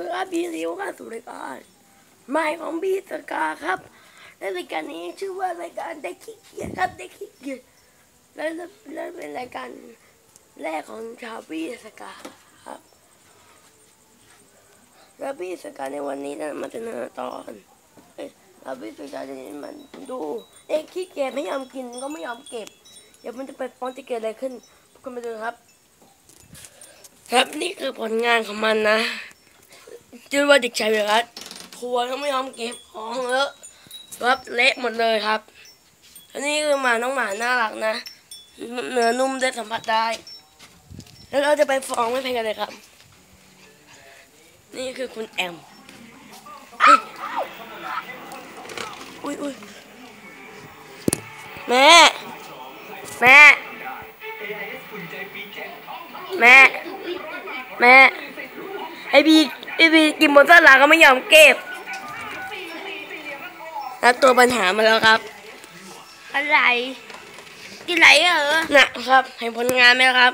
วัสดีครับบีซิวครับสู่รายการใหม่ของบีสกาครับและรายการนี้ชื่อว่ารายการได้ขี้เกียจครับได้ขี้เกียจและและเป็นรายการแรกของชาวบีสกาครับและบีสกาในวันนี้นะมาเสนอตอนเราบีสกาจะมันดูเด็กขี้เกียจไม่ยอมกินก็ไม่ยอมเก็บ เดี๋ยวมันจะไปฟ้องจะเกิดอะไรขึ้นพวกคุณมาดูครับ ครับนี่คือผลงานของมันนะ ชื่อว่าเด็กชายวิรัตครัวก็ไม่ยอมเก็บของเลอะรับเละหมดเลยครับอันนี้คือหมาน้องหมาน่ารักนะ เนื้อนุ่มได้สัมผัสได้ แล้วเราจะไปฟ้องไม่แพ้กันเลยครับ นี่คือคุณแอมอุ้ยอุ้ยแม่ แม่ แม่ แม่ไอบี อบีกินบนต้นหลังก็ไม่ยอมเก็บแล้วตัวปัญหามาแล้วครับ อะไร กินไหลเหรอนะครับเห็นผลงานไหมครับ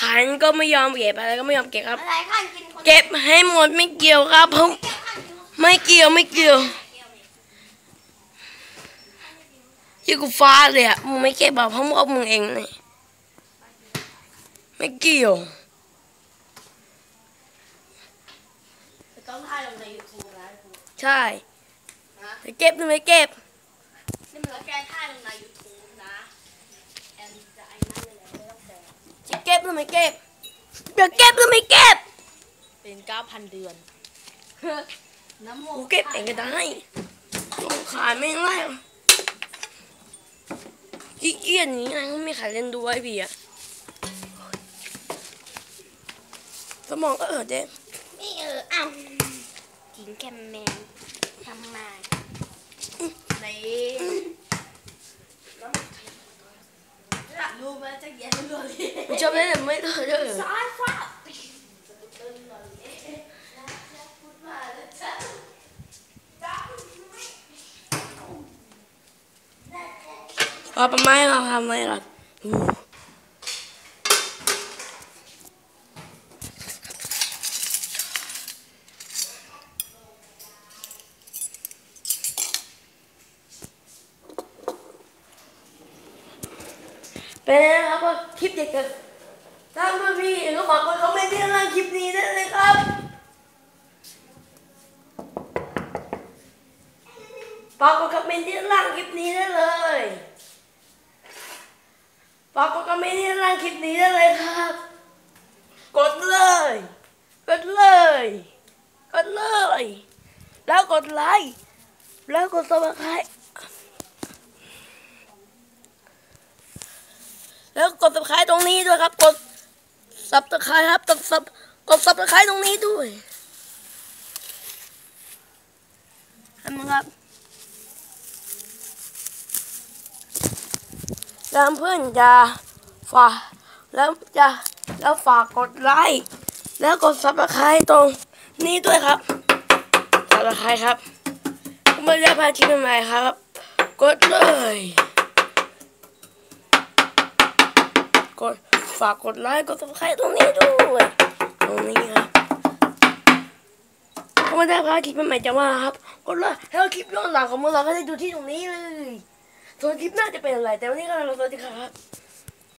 ขันก็ไม่ยอมเก็บอะไรก็ไม่ยอมเก็บครับ อะไรข้างกินคนเก็บให้หมดไม่เกี่ยวครับผมไม่เกี่ยวไม่เกี่ยวยี่กูฟ้าเลยอะมึงไม่เก็บแบบเพราะมึงเอามึงเองเลยไม่เกี่ยว ต้องถ่ายลงในยูทูบนะใช่จะเก็บหรือไม่เก็บนี่มันแล้วแกถ่ายลงในยูทูบนะแอนจะไอ้นั่นเลยไม่ต้องแกจะเก็บหรือไม่เก็บจะเก็บหรือไม่เก็บ เป็นเก้าพันเดือนน้ำมูกูเก็บเองก็ได้ลงขายไม่ได้หรขี้เกียจนี้ไงไม่มีใครเล่นด้วยพี่อะสมองเออเจ๊นี่เอออ้าว กินแคมแมนทำมานี่รู้ไหมจะเย็นเลยกูชอบเล่นแต่ไม่เคยเล่นซ้ายฟ้าพอประมาณเราทำอะไรหรออู้ เป็นนะครับว่าคลิปเด็กกันถ้าเพื่อนพี่ก็บอกว่าเขาไม่ได้ร่างคลิปนี้ได้เลยครับฝากกดคอมเมนต์ที่ด้านล่างคลิปนี้ได้เลยฝากกดคอมเมนต์ที่ด้านล่างคลิปนี้ได้เลยครับ กดเลย กดเลย กดเลย แล้วกดไลค์ แล้วกดซับสไครต์ แล้วกดซับสไครต์ตรงนี้ด้วยครับ กดซับสไครต์ครับกดซับกดซับสไครต์ตรงนี้ด้วยทำครับแล้วเพื่อนจะฝากแล้วจะแล้วฝากกดไลค์แล้วกดซับสไครต์ตรงนี้ด้วยครับซับสไครต์ครับเมื่อได้พาคลิปใหม่ครับ กดเลย กดฝากกดไลค์กดซับสไครต์ตรงนี้ด้วยตรงนี้ครับถ้าไม่ได้พาคลิปใหม่จะมาครับกดไลค์แล้วคลิปย้อนหลังของเราก็ได้ดูที่ตรงนี้เลยส่วนคลิปหน้าจะเป็นอะไรแต่วันนี้ก็เราสวัสดีครับ